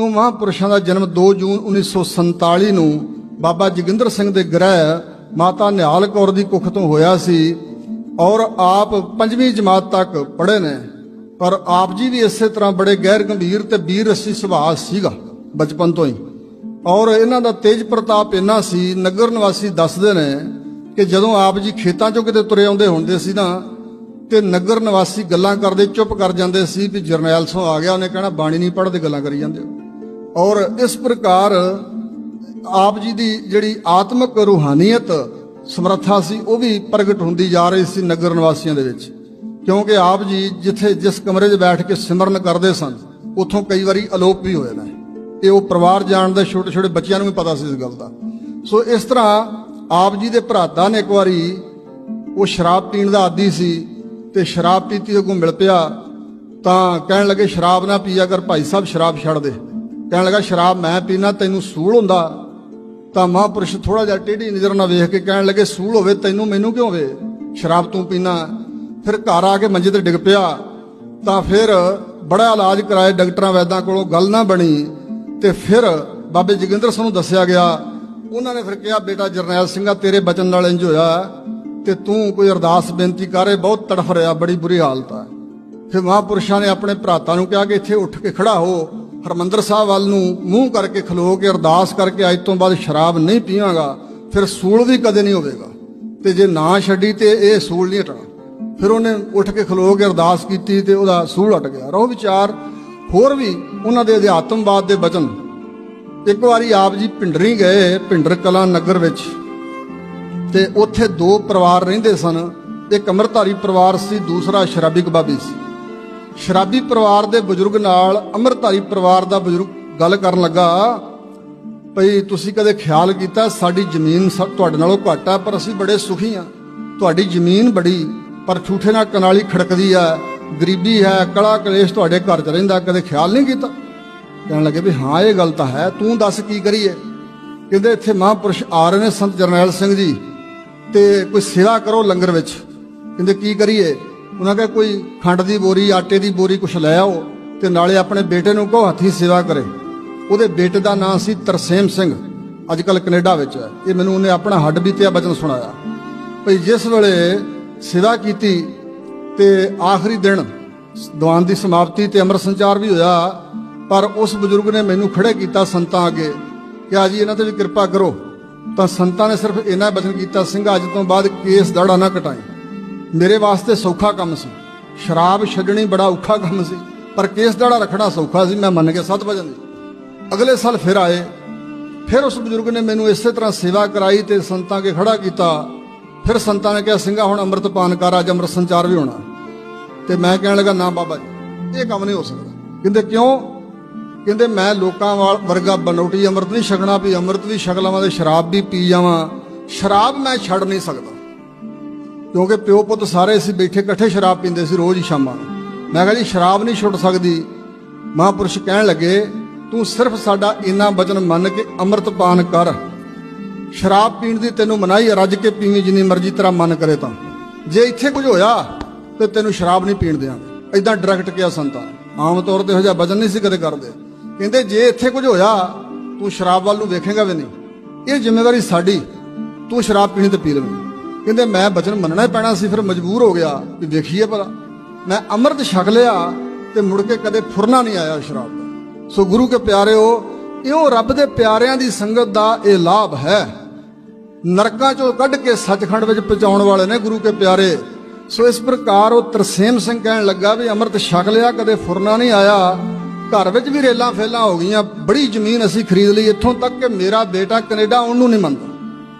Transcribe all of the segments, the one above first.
ਉਹ ਮਹਾਂਪੁਰਸ਼ਾਂ ਦਾ ਜਨਮ 2 ਜੂਨ 1947 ਨੂੰ ਬਾਬਾ ਜੋਗਿੰਦਰ ਸਿੰਘ ਦੇ ਗ੍ਰਹਿ ਮਾਤਾ ਨਿਹਾਲ ਕੌਰ ਦੀ ਕੁੱਖ ਤੋਂ ਹੋਇਆ ਸੀ ਔਰ ਆਪ ਪੰਜਵੀਂ ਜਮਾਤ ਤੱਕ ਪੜ੍ਹੇ ਨੇ। ਪਰ ਆਪ ਜੀ ਵੀ ਇਸੇ ਤਰ੍ਹਾਂ ਬੜੇ ਗੈਰ ਗੰਭੀਰ ਤੇ ਵੀਰ ਰਸੀ ਸੁਭਾਅ ਸੀਗਾ ਬਚਪਨ ਤੋਂ ਹੀ। ਔਰ ਇਹਨਾਂ ਦਾ ਤੇਜ ਪ੍ਰਤਾਪ ਇੰਨਾ ਸੀ, ਨਗਰ ਨਿਵਾਸੀ ਦੱਸਦੇ ਨੇ ਕਿ ਜਦੋਂ ਆਪ ਜੀ ਖੇਤਾਂ ਚੋਂ ਕਿਤੇ ਤੁਰੇ ਆਉਂਦੇ ਹੁੰਦੇ ਸੀ ਨਾ, ਤੇ ਨਗਰ ਨਿਵਾਸੀ ਗੱਲਾਂ ਕਰਦੇ, ਚੁੱਪ ਕਰ ਜਾਂਦੇ ਸੀ ਵੀ ਜਰਨੈਲ ਸੋ ਆ ਗਿਆ, ਉਹਨੇ ਕਹਿਣਾ, ਬਾਣੀ ਨਹੀਂ ਪੜ੍ਹਦੇ, ਗੱਲਾਂ ਕਰੀ ਜਾਂਦੇ ਹੋ। ਔਰ ਇਸ ਪ੍ਰਕਾਰ ਆਪ ਜੀ ਦੀ ਜਿਹੜੀ ਆਤਮਿਕ ਰੂਹਾਨੀਅਤ, ਸਮਰੱਥਾ ਸੀ, ਉਹ ਵੀ ਪ੍ਰਗਟ ਹੁੰਦੀ ਜਾ ਰਹੀ ਸੀ ਨਗਰ ਨਿਵਾਸੀਆਂ ਦੇ ਵਿੱਚ। ਕਿਉਂਕਿ ਆਪ ਜੀ ਜਿੱਥੇ ਜਿਸ ਕਮਰੇ 'ਚ ਬੈਠ ਕੇ ਸਿਮਰਨ ਕਰਦੇ ਸਨ, ਉੱਥੋਂ ਕਈ ਵਾਰੀ ਅਲੋਪ ਵੀ ਹੋਏ ਨੇ। ਇਹ ਉਹ ਪਰਿਵਾਰ ਜਾਣ ਦੇ ਛੋਟੇ ਛੋਟੇ ਬੱਚਿਆਂ ਨੂੰ ਵੀ ਪਤਾ ਸੀ ਇਸ ਗੱਲ ਦਾ। ਸੋ ਇਸ ਤਰ੍ਹਾਂ ਆਪ ਜੀ ਦੇ ਭਰਾਤਾ ਨੇ ਇੱਕ ਵਾਰੀ ਉਹ ਸ਼ਰਾਬ ਪੀਣ ਦਾ ਆਦੀ ਸੀ ਤੇ ਸ਼ਰਾਬ ਪੀਤੀ ਉਹਨੂੰ ਮਿਲ ਪਿਆ, ਤਾਂ ਕਹਿਣ ਲੱਗੇ, ਸ਼ਰਾਬ ਨਾ ਪੀਆ ਕਰ, ਭਾਈ ਸਾਹਿਬ, ਸ਼ਰਾਬ ਛੱਡ ਦੇ। ਕਹਿਣ ਲੱਗਾ, ਸ਼ਰਾਬ ਮੈਂ ਪੀਣਾ ਤੈਨੂੰ ਸੂਲ ਹੁੰਦਾ। ਤਾਂ ਮਹਾਂਪੁਰਸ਼ ਥੋੜਾ ਜਿਹਾ ਟੇਢੀ ਨਜ਼ਰ ਨਾਲ ਵੇਖ ਕੇ ਕਹਿਣ ਲੱਗੇ, ਸੂਲ ਹੋਵੇ, ਤੈਨੂੰ ਮੈਨੂੰ ਕਿਉਂ ਹੋਵੇ? ਸ਼ਰਾਬ ਤੂੰ ਪੀਣਾ ਫਿਰ ਘਰ ਆ ਕੇ ਮੰਜੇ ਤੇ ਡਿੱਗ ਪਿਆ। ਤਾਂ ਫਿਰ ਬੜਾ ਇਲਾਜ ਕਰਾਏ ਡਾਕਟਰਾਂ ਵੈਦਾਂ ਕੋਲੋਂ, ਗੱਲ ਨਾ ਬਣੀ। ਤੇ ਫਿਰ ਬਾਬੇ ਜੋਗਿੰਦਰ ਸਿੰਘ ਨੂੰ ਦੱਸਿਆ ਗਿਆ। ਉਹਨਾਂ ਨੇ ਫਿਰ ਕਿਹਾ, ਬੇਟਾ ਜਰਨੈਲ ਸਿੰਘਾ, ਤੇਰੇ ਬਚਨ ਨਾਲ ਇੰਜ ਹੋਇਆ। ਤੇ ਤੂੰ ਕੋਈ ਅਰਦਾਸ ਬੇਨਤੀ ਕਰੇ ਬਹੁਤ ਤੜਫ ਰਿਹਾ, ਬੜੀ ਬੁਰੀ ਹਾਲਤ ਆ। ਫਿਰ ਮਹਾਂਪੁਰਸ਼ਾਂ ਨੇ ਆਪਣੇ ਭਰਾਤਾ ਨੂੰ ਕਿਹਾ ਕਿ ਇੱਥੇ ਉੱਠ ਕੇ ਖੜਾ ਹੋ। ਹਰਮੰਦਰ ਸਾਹਿਬ ਵੱਲ ਨੂੰ ਮੂੰਹ ਕਰਕੇ ਖਲੋ ਕੇ ਅਰਦਾਸ ਕਰਕੇ ਅੱਜ ਤੋਂ ਬਾਅਦ ਸ਼ਰਾਬ ਨਹੀਂ ਪੀਵਾਂਗਾ, ਫਿਰ ਸੂਲ ਵੀ ਕਦੇ ਨਹੀਂ ਹੋਵੇਗਾ। ਤੇ ਜੇ ਨਾ ਛੱਡੀ ਤੇ ਇਹ ਸੂਲ ਨਹੀਂ ਹਟਣਾ। ਫਿਰ ਉਹਨੇ ਉੱਠ ਕੇ ਖਲੋ ਕੇ ਅਰਦਾਸ ਕੀਤੀ ਤੇ ਉਹਦਾ ਸੂਲ ਹਟ ਗਿਆ। ਰੋ ਵਿਚਾਰ ਹੋਰ ਵੀ ਉਹਨਾਂ ਦੇ ਅਧਿਆਤਮਵਾਦ ਦੇ ਬਚਨ। ਇੱਕ ਵਾਰੀ ਆਪ ਜੀ ਪਿੰਡਰੀ ਗਏ ਪਿੰਡਰ ਕਲਾ ਨਗਰ ਵਿੱਚ ਤੇ ਉੱਥੇ ਦੋ ਪਰਿਵਾਰ ਰਹਿੰਦੇ ਸਨ। ਇੱਕ ਅੰਮ੍ਰਿਤਧਾਰੀ ਪਰਿਵਾਰ ਸੀ, ਦੂਸਰਾ ਸ਼ਰਾਬੀ ਕਬਾਬੀ ਸੀ। ਸ਼ਰਾਬੀ ਪਰਿਵਾਰ ਦੇ ਬਜ਼ੁਰਗ ਨਾਲ ਅੰਮ੍ਰਿਤਧਾਰੀ ਪਰਿਵਾਰ ਦਾ ਬਜ਼ੁਰਗ ਗੱਲ ਕਰਨ ਲੱਗਾ, ਭਈ ਤੁਸੀਂ ਕਦੇ ਖਿਆਲ ਕੀਤਾ ਸਾਡੀ ਜ਼ਮੀਨ ਸਭ ਤੁਹਾਡੇ ਨਾਲੋਂ ਘੱਟ ਆ, ਪਰ ਅਸੀਂ ਬੜੇ ਸੁਖੀ ਆ। ਤੁਹਾਡੀ ਜ਼ਮੀਨ ਬੜੀ, ਪਰ ਠੂਠੇ ਨਾਲ ਕਨਾਲੀ ਖੜਕਦੀ ਆ, ਗਰੀਬੀ ਹੈ, ਕਲਾ ਕਲੇਸ਼ ਤੁਹਾਡੇ ਘਰ 'ਚ ਰਹਿੰਦਾ, ਕਦੇ ਖਿਆਲ ਨਹੀਂ ਕੀਤਾ? ਕਹਿਣ ਲੱਗੇ ਵੀ, ਹਾਂ, ਇਹ ਗੱਲ ਤਾਂ ਹੈ, ਤੂੰ ਦੱਸ ਕੀ ਕਰੀਏ? ਕਹਿੰਦੇ, ਇੱਥੇ ਮਹਾਂਪੁਰਸ਼ ਆ ਰਹੇ ਨੇ ਸੰਤ ਜਰਨੈਲ ਸਿੰਘ ਜੀ, ਤੇ ਕੋਈ ਸੇਵਾ ਕਰੋ ਲੰਗਰ ਵਿੱਚ। ਕਹਿੰਦੇ, ਕੀ ਕਰੀਏ? ਉਹਨਾਂ ਕਹੇ, ਕੋਈ ਖੰਡ ਦੀ ਬੋਰੀ, ਆਟੇ ਦੀ ਬੋਰੀ ਕੁਛ ਲੈ ਆਓ ਤੇ ਨਾਲੇ ਆਪਣੇ ਬੇਟੇ ਨੂੰ ਕਹੋ, ਹੱਥੀਂ ਸੇਵਾ ਕਰੇ। ਉਹਦੇ ਬੇਟੇ ਦਾ ਨਾਂ ਸੀ ਤਰਸੇਮ ਸਿੰਘ। ਅੱਜ ਕੱਲ ਕੈਨੇਡਾ ਵਿੱਚ ਹੈ। ਇਹ ਮੈਨੂੰ ਉਹਨੇ ਆਪਣਾ ਹੱਡ ਬੀਤਿਆ ਬਚਨ ਸੁਣਾਇਆ। ਭਈ ਜਿਸ ਵੇਲੇ ਸੇਵਾ ਕੀਤੀ ਤੇ ਆਖਰੀ ਦਿਨ ਦੀਵਾਨ ਦੀ ਸਮਾਪਤੀ ਤੇ ਅੰਮ੍ਰਿਤ ਸੰਚਾਰ ਵੀ ਹੋਇਆ, ਪਰ ਉਸ ਬਜ਼ੁਰਗ ਨੇ ਮੈਨੂੰ ਖੜੇ ਕੀਤਾ ਸੰਤਾਂ ਅੱਗੇ। ਕਿ ਆ ਜੀ, ਇਹਨਾਂ ਤੇ ਵੀ ਕਿਰਪਾ ਕਰੋ। ਤਾਂ ਸੰਤਾਂ ਨੇ ਸਿਰਫ ਇੰਨਾ ਬਚਨ ਕੀਤਾ, ਸਿੰਘ, ਅੱਜ ਤੋਂ ਬਾਅਦ ਕੇਸ ਦਾੜਾ ਨਾ ਕਟਾਈ। ਮੇਰੇ ਵਾਸਤੇ ਸੌਖਾ ਕੰਮ ਸੀ। ਸ਼ਰਾਬ ਛੱਡਣੀ ਬੜਾ ਔਖਾ ਕੰਮ ਸੀ, ਪਰ ਕੇਸ ਦਾੜਾ ਰੱਖਣਾ ਸੌਖਾ ਸੀ, ਮੈਂ ਮੰਨ ਕੇ ਸੱਤ ਵਜਨ ਦੀ। ਅਗਲੇ ਸਾਲ ਫਿਰ ਆਏ, ਫਿਰ ਉਸ ਬਜ਼ੁਰਗ ਨੇ ਮੈਨੂੰ ਇਸੇ ਤਰ੍ਹਾਂ ਸੇਵਾ ਕਰਾਈ ਤੇ ਸੰਤਾਂ ਕੇ ਖੜਾ ਕੀਤਾ। ਫਿਰ ਸੰਤਾਂ ਨੇ ਕਿਹਾ, ਸਿੰਘਾ, ਹੁਣ ਅੰਮ੍ਰਿਤ ਪਾਨ ਕਰ, ਅੱਜ ਅੰਮ੍ਰਿਤ ਸੰਚਾਰ ਵੀ ਹੋਣਾ ਤੇ ਮੈਂ ਕਹਿਣ ਲੱਗਾ, ਨਾ ਬਾਬਾ ਜੀ, ਇਹ ਕੰਮ ਨਹੀਂ ਹੋ ਸਕਦਾ। ਕਹਿੰਦੇ, ਕਿਉਂ? ਕਹਿੰਦੇ, ਮੈਂ ਲੋਕਾਂ ਵਾਲ ਵਰਗਾ ਬਨੋਟੀ ਅੰਮ੍ਰਿਤ ਨਹੀਂ ਛਕਣਾ, ਵੀ ਅੰਮ੍ਰਿਤ ਵੀ ਛਕ ਲਵਾਂ ਤੇ ਸ਼ਰਾਬ ਵੀ ਪੀ ਜਾਵਾਂ। ਸ਼ਰਾਬ ਮੈਂ ਛੱਡ ਨਹੀਂ ਸਕਦਾ। ਕਿਉਂਕਿ ਪਿਓ ਪੁੱਤ ਸਾਰੇ ਅਸੀਂ ਬੈਠੇ ਇਕੱਠੇ ਸ਼ਰਾਬ ਪੀਂਦੇ ਸੀ ਰੋਜ਼ ਹੀ ਸ਼ਾਮਾਂ ਨੂੰ। ਮੈਂ ਕਿਹਾ ਜੀ, ਸ਼ਰਾਬ ਨਹੀਂ ਛੁੱਟ ਸਕਦੀ। ਮਹਾਂਪੁਰਸ਼ ਕਹਿਣ ਲੱਗੇ, ਤੂੰ ਸਿਰਫ ਸਾਡਾ ਇੰਨਾ ਬਚਨ ਮੰਨ ਕੇ ਅੰਮ੍ਰਿਤ ਪਾਨ ਕਰ। ਸ਼ਰਾਬ ਪੀਣ ਦੀ ਤੈਨੂੰ ਮਨਾਹੀ ਹੈ ਰੱਜ ਕੇ ਪੀਵੀਂ ਜਿੰਨੀ ਮਰਜ਼ੀ ਤੇਰਾ ਮਨ ਕਰੇ ਤਾਂ। ਜੇ ਇੱਥੇ ਕੁਝ ਹੋਇਆ, ਤੇ ਤੈਨੂੰ ਸ਼ਰਾਬ ਨਹੀਂ ਪੀਣ ਦਿਆਂਗੇ ਐਦਾਂ ਡਾਇਰੈਕਟ ਕਿਹਾ ਸੰਤਾਂ ਆਮ ਤੌਰ ਤੇ ਇਹੋ ਜਿਹਾ ਵਚਨ ਨਹੀਂ ਸੀ ਕਦੇ ਕਰਦੇ। ਕਹਿੰਦੇ, ਜੇ ਇੱਥੇ ਕੁਝ ਹੋਇਆ, ਤੂੰ ਸ਼ਰਾਬ ਵੱਲ ਨੂੰ ਵੇਖੇਗਾ ਵੀ ਨਹੀਂ। ਇਹ ਜ਼ਿੰਮੇਵਾਰੀ ਸਾਡੀ। ਤੂੰ ਸ਼ਰਾਬ ਪੀਣੀ ਤੇ ਪੀ ਲਵੇਂ। ਕਹਿੰਦੇ, ਮੈਂ ਬਚਨ ਮੰਨਣਾ ਹੀ ਪੈਣਾ ਸੀ, ਫਿਰ ਮਜਬੂਰ ਹੋ ਗਿਆ ਵੀ ਵੇਖੀਏ ਭਲਾ। ਮੈਂ ਅੰਮ੍ਰਿਤ ਛਕ ਲਿਆ ਤੇ ਮੁੜ ਕੇ ਕਦੇ ਫੁਰਨਾ ਨਹੀਂ ਆਇਆ ਸ਼ਰਾਬ ਦਾ। ਸੋ ਗੁਰੂ ਕੇ ਪਿਆਰਿਓ, ਇਉਂ ਰੱਬ ਦੇ ਪਿਆਰਿਆਂ ਦੀ ਸੰਗਤ ਦਾ ਇਹ ਲਾਭ ਹੈ। ਨਰਕਾਂ ਚੋਂ ਕੱਢ ਕੇ ਸੱਚਖੰਡ ਵਿੱਚ ਪਹੁੰਚਾਉਣ ਵਾਲੇ ਨੇ ਗੁਰੂ ਕੇ ਪਿਆਰੇ। ਸੋ ਇਸ ਪ੍ਰਕਾਰ ਉਹ ਤਰਸੇਮ ਸਿੰਘ ਕਹਿਣ ਲੱਗਾ ਵੀ ਅੰਮ੍ਰਿਤ ਛਕ ਲਿਆ, ਕਦੇ ਫੁਰਨਾ ਨਹੀਂ ਆਇਆ। ਘਰ ਵਿੱਚ ਵੀ ਰੇਲਾਂ ਫੇਲਾਂ ਹੋ ਗਈਆਂ, ਬੜੀ ਜ਼ਮੀਨ ਅਸੀਂ ਖਰੀਦ ਲਈ। ਇੱਥੋਂ ਤੱਕ ਕਿ ਮੇਰਾ ਬੇਟਾ ਕੈਨੇਡਾ ਉਹਨੂੰ ਨਹੀਂ ਮੰਨਦਾ।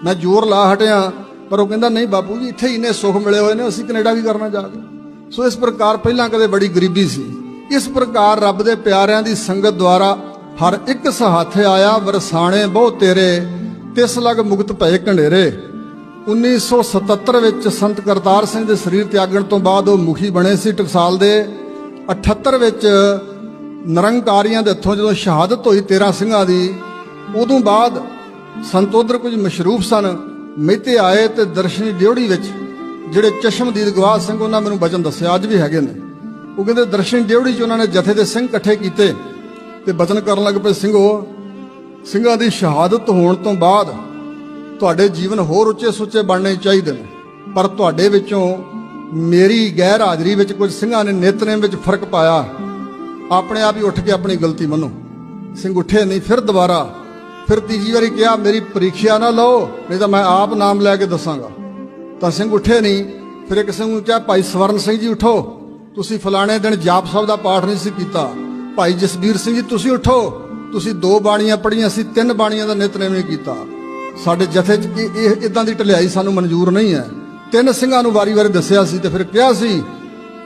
ਮੈਂ ਜ਼ੋਰ ਲਾ ਹਟਿਆ। ਪਰ ਉਹ ਕਹਿੰਦਾ, ਨਹੀਂ ਬਾਪੂ ਜੀ, ਇੱਥੇ ਹੀ ਇੰਨੇ ਸੁੱਖ ਮਿਲੇ ਹੋਏ ਨੇ, ਅਸੀਂ ਕੈਨੇਡਾ ਵੀ ਕਰਨਾ ਜਾ ਕੇ। ਸੋ ਇਸ ਪ੍ਰਕਾਰ ਪਹਿਲਾਂ ਕਦੇ ਬੜੀ ਗਰੀਬੀ ਸੀ। ਇਸ ਪ੍ਰਕਾਰ ਰੱਬ ਦੇ ਪਿਆਰਿਆਂ ਦੀ ਸੰਗਤ ਦੁਆਰਾ ਹਰ ਇੱਕ ਸਹਾਥੇ ਆਇਆ, ਵਰਸਾਣੇ ਬਹੁ ਤੇਰੇ, ਤਿਸ ਲਗ ਮੁਕਤ ਭਏ ਘੰਡੇਰੇ 1977 ਵਿੱਚ ਸੰਤ ਕਰਤਾਰ ਸਿੰਘ ਦੇ ਸਰੀਰ ਤਿਆਗਣ ਤੋਂ ਬਾਅਦ ਉਹ ਮੁਖੀ ਬਣੇ ਸੀ ਟਕਸਾਲ ਦੇ। 78 ਵਿੱਚ ਨਿਰੰਕਾਰੀਆਂ ਦੇ ਹੱਥੋਂ ਜਦੋਂ ਸ਼ਹਾਦਤ ਹੋਈ 13 ਸਿੰਘਾਂ ਦੀ, ਉਦੋਂ ਬਾਅਦ ਸੰਤ ਉਧਰ ਕੁਝ ਮਸ਼ਰੂਫ ਸਨ। ਮਹਿਤੇ ਆਏ ਤੇ ਦਰਸ਼ਨੀ ਡਿਉੜੀ ਵਿੱਚ ਜਿਹੜੇ ਚਸ਼ਮਦੀਦ ਗਵਾਹ ਸਿੰਘ ਉਹਨਾਂ ਮੈਨੂੰ ਬਚਨ ਦੱਸਿਆ, ਅੱਜ ਵੀ ਹੈਗੇ ਨੇ। ਉਹ ਕਹਿੰਦੇ ਦਰਸ਼ਨੀ ਡਿਉੜੀ ਚ ਉਹਨਾਂ ਨੇ ਜਥੇ ਦੇ ਸਿੰਘ ਇਕੱਠੇ ਕੀਤੇ ਤੇ ਬਚਨ ਕਰਨ ਲੱਗ ਪਏ, ਸਿੰਘੋ, ਸਿੰਘਾਂ ਦੀ ਸ਼ਹਾਦਤ ਹੋਣ ਤੋਂ ਬਾਅਦ ਤੁਹਾਡੇ ਜੀਵਨ ਹੋਰ ਉੱਚੇ ਸੁੱਚੇ ਬਣਨੇ ਚਾਹੀਦੇ ਨੇ। ਪਰ ਤੁਹਾਡੇ ਵਿੱਚੋਂ ਮੇਰੀ ਗੈਰ ਹਾਜ਼ਰੀ ਵਿੱਚ ਕੁਝ ਸਿੰਘਾਂ ਨੇ ਨਿਤਨੇਮ ਵਿੱਚ ਫ਼ਰਕ ਪਾਇਆ। ਆਪਣੇ ਆਪ ਹੀ ਉੱਠ ਕੇ ਆਪਣੀ ਗਲਤੀ ਮੰਨੋ। ਸਿੰਘ ਉੱਠੇ ਨਹੀਂ, ਫਿਰ ਦੁਬਾਰਾ ਫਿਰ ਤੀਜੀ ਵਾਰੀ ਕਿਹਾ, ਮੇਰੀ ਪ੍ਰੀਖਿਆ ਨਾ ਲਓ, ਨਹੀਂ ਤਾਂ ਮੈਂ ਆਪ ਨਾਮ ਲੈ ਕੇ ਦੱਸਾਂਗਾ। ਤਾਂ ਸਿੰਘ ਉੱਠੇ ਨਹੀਂ। ਫਿਰ ਇੱਕ ਸਿੰਘ ਨੂੰ ਕਿਹਾ, ਭਾਈ ਸਵਰਨ ਸਿੰਘ ਜੀ ਉਠੋ। ਤੁਸੀਂ ਫਲਾਣੇ ਦਿਨ ਜਾਪ ਸਾਹਿਬ ਦਾ ਪਾਠ ਨਹੀਂ ਸੀ ਕੀਤਾ। ਭਾਈ ਜਸਬੀਰ ਸਿੰਘ ਜੀ, ਤੁਸੀਂ ਉਠੋ। ਤੁਸੀਂ ਦੋ ਬਾਣੀਆਂ ਪੜ੍ਹੀਆਂ ਸੀ, ਤਿੰਨ ਬਾਣੀਆਂ ਦਾ ਨਿਤਨੇਮ ਨਹੀਂ ਕੀਤਾ। ਸਾਡੇ ਜਥੇ 'ਚ ਇਹ- ਇਹ ਇਦਾਂ ਦੀ ਢਲਿਆਈ ਸਾਨੂੰ ਮਨਜ਼ੂਰ ਨਹੀਂ ਹੈ। ਤਿੰਨ ਸਿੰਘਾਂ ਨੂੰ ਵਾਰੀ-ਵਾਰੀ ਦੱਸਿਆ ਸੀ ਤੇ ਫਿਰ ਕਿਹਾ ਸੀ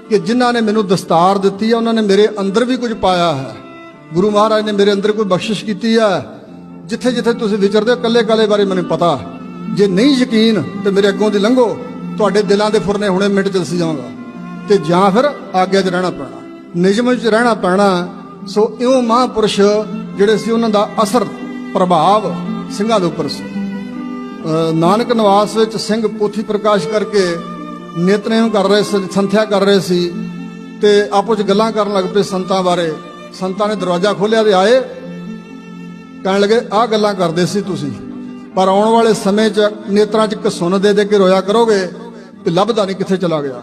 ਕਿ ਜਿਨ੍ਹਾਂ ਨੇ ਮੈਨੂੰ ਦਸਤਾਰ ਦਿੱਤੀ ਹੈ, ਉਹਨਾਂ ਨੇ ਮੇਰੇ ਅੰਦਰ ਵੀ ਕੁਝ ਪਾਇਆ ਹੈ। ਗੁਰੂ ਮਹਾਰਾਜ ਨੇ ਮੇਰੇ ਅੰਦਰ ਕੋਈ ਬਖਸ਼ਿਸ਼ ਕੀਤੀ ਹੈ। ਜਿੱਥੇ ਜਿੱਥੇ ਤੁਸੀਂ ਵਿਚਰਦੇ ਹੋ, ਕੱਲੇ ਕੱਲੇ ਬਾਰੇ ਮੈਨੂੰ ਪਤਾ। ਜੇ ਨਹੀਂ ਯਕੀਨ, ਤੇ ਮੇਰੇ ਅੱਗੋਂ ਦੀ ਲੰਘੋ। ਤੁਹਾਡੇ ਦਿਲਾਂ ਦੇ ਫੁਰਨੇ ਹੁਣੇ ਮਿੰਟ ਚ ਦੱਸੀ ਜਾਵਾਂਗਾ। ਤੇ ਜਾਂ ਫਿਰ ਆਗਿਆ 'ਚ ਰਹਿਣਾ ਪੈਣਾ। ਨਿਯਮ 'ਚ ਰਹਿਣਾ ਪੈਣਾ। ਸੋ ਇਉਂ ਮਹਾਂਪੁਰਸ਼ ਜਿਹੜੇ ਸੀ, ਉਹਨਾਂ ਦਾ ਅਸਰ, ਪ੍ਰਭਾਵ ਸਿੰਘਾਂ ਦੇ ਉੱਪਰ ਸੀ। ਨਾਨਕ ਨਿਵਾਸ ਵਿੱਚ ਸਿੰਘ ਪੋਥੀ ਪ੍ਰਕਾਸ਼ ਕਰਕੇ ਨਿਤਨੇਮ ਕਰ ਰਹੇ ਸੀ, ਸੰਥਿਆ ਕਰ ਰਹੇ ਸੀ। ਤੇ ਆਪੋ ਚ ਗੱਲਾਂ ਕਰਨ ਲੱਗ ਪਏ ਸੰਤਾਂ ਬਾਰੇ। ਸੰਤਾਂ ਨੇ ਦਰਵਾਜ਼ਾ ਖੋਲ੍ਹਿਆ ਤੇ ਆਏ। ਕਹਿਣ ਲੱਗੇ, ਆਹ ਗੱਲਾਂ ਕਰਦੇ ਸੀ ਤੁਸੀਂ। ਪਰ ਆਉਣ ਵਾਲੇ ਸਮੇਂ 'ਚ ਨੇਤਰਾਂ 'ਚ ਕਸੁੰਨ ਦੇ ਦੇ ਕੇ ਰੋਇਆ ਕਰੋਗੇ ਤੇ ਲੱਭਦਾ ਨਹੀਂ ਕਿੱਥੇ ਚਲਾ ਗਿਆ।